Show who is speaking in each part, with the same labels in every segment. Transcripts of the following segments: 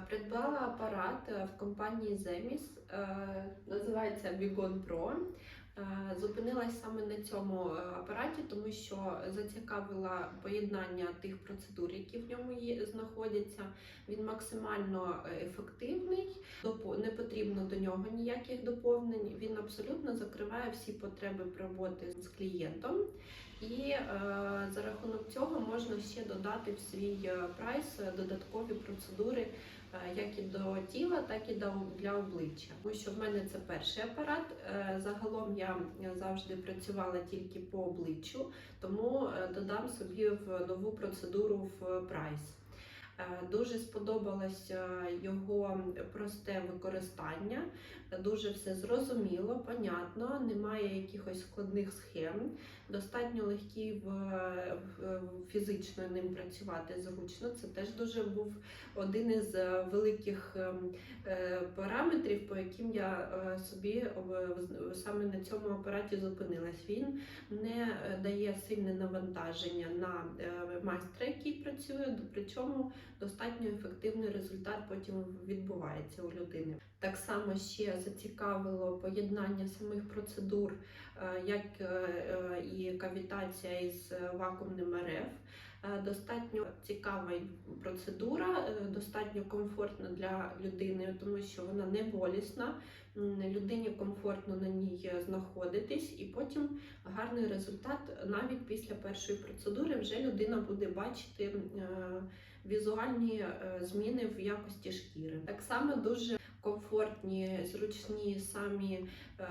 Speaker 1: Придбала апарат е, в компанії Zemis, е, називається Bigon Pro. Е, Зупинилась саме на цьому апараті, тому що зацікавила поєднання тих процедур, які в ньому знаходяться. Він максимально ефективний, не потрібно до нього ніяких доповнень. Він абсолютно закриває всі потреби роботи з клієнтом. І е, за рахунок цього можна ще додати в свій е, прайс додаткові процедури, е, як і до тіла, так і до- для обличчя. Тому що в мене це перший апарат. Загалом я завжди працювала тільки по обличчю, тому додам собі в нову процедуру в прайс. Е, Дуже сподобалось е, його просте використання, дуже все зрозуміло, понятно, немає якихось складних схем. Достатньо легкий в, в- фізично ним працювати зручно. Це теж дуже був один із е, великих е, параметрів, по яким я е, собі саме на цьому апараті зупинилась. Він не е, дає сильне навантаження на е, майстра, який працює, причому достатньо ефективний результат потім відбувається у людини. Так само ще зацікавило поєднання самих процедур, е, як е, е, і кавітація із вакуумним РФ. Достатньо цікава процедура, е, достатньо комфортна для людини, тому що вона не болісна. Людині комфортно на ній знаходитись, і потім гарний результат навіть після першої процедури вже людина буде бачити е, візуальні е, зміни в якості шкіри. Так само дуже комфортні, зручні самі ем,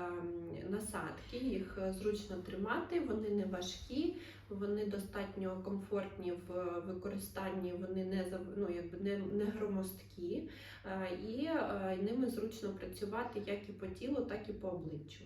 Speaker 1: насадки, їх зручно тримати, вони не важкі, вони достатньо комфортні в використанні, вони не ну, якби не, не громоздкі, е, і е, ними зручно працювати як і по тілу, так і по обличчю.